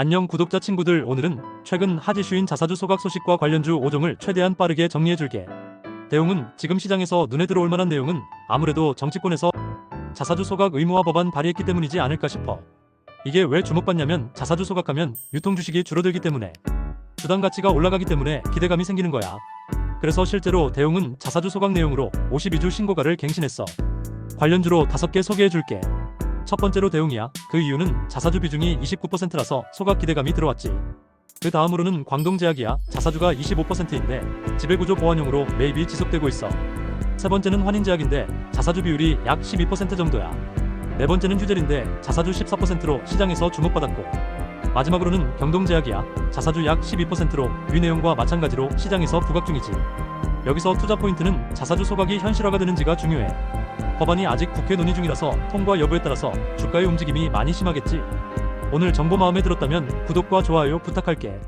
안녕 구독자 친구들 오늘은 최근 하지슈인 자사주 소각 소식과 관련주 5종을 최대한 빠르게 정리해줄게. 대웅은 지금 시장에서 눈에 들어올 만한 내용은 아무래도 정치권에서 자사주 소각 의무화 법안 발의했기 때문이지 않을까 싶어. 이게 왜 주목받냐면 자사주 소각하면 유통 주식이 줄어들기 때문에 주당 가치가 올라가기 때문에 기대감이 생기는 거야. 그래서 실제로 대웅은 자사주 소각 내용으로 52주 신고가를 갱신했어. 관련주로 5개 소개해줄게. 첫 번째로 대웅이야. 그 이유는 자사주 비중이 29%라서 소각 기대감이 들어왔지. 그 다음으로는 광동제약이야. 자사주가 25%인데 지배구조 보완용으로 매입이 지속되고 있어. 세 번째는 환인제약인데 자사주 비율이 약 12% 정도야. 네 번째는 휴젤인데 자사주 14%로 시장에서 주목받았고 마지막으로는 경동제약이야. 자사주 약 12%로 위내용과 마찬가지로 시장에서 부각 중이지. 여기서 투자 포인트는 자사주 소각이 현실화가 되는지가 중요해. 법안이 아직 국회 논의 중이라서 통과 여부에 따라서 주가의 움직임이 많이 심하겠지. 오늘 정보 마음에 들었다면 구독과 좋아요 부탁할게.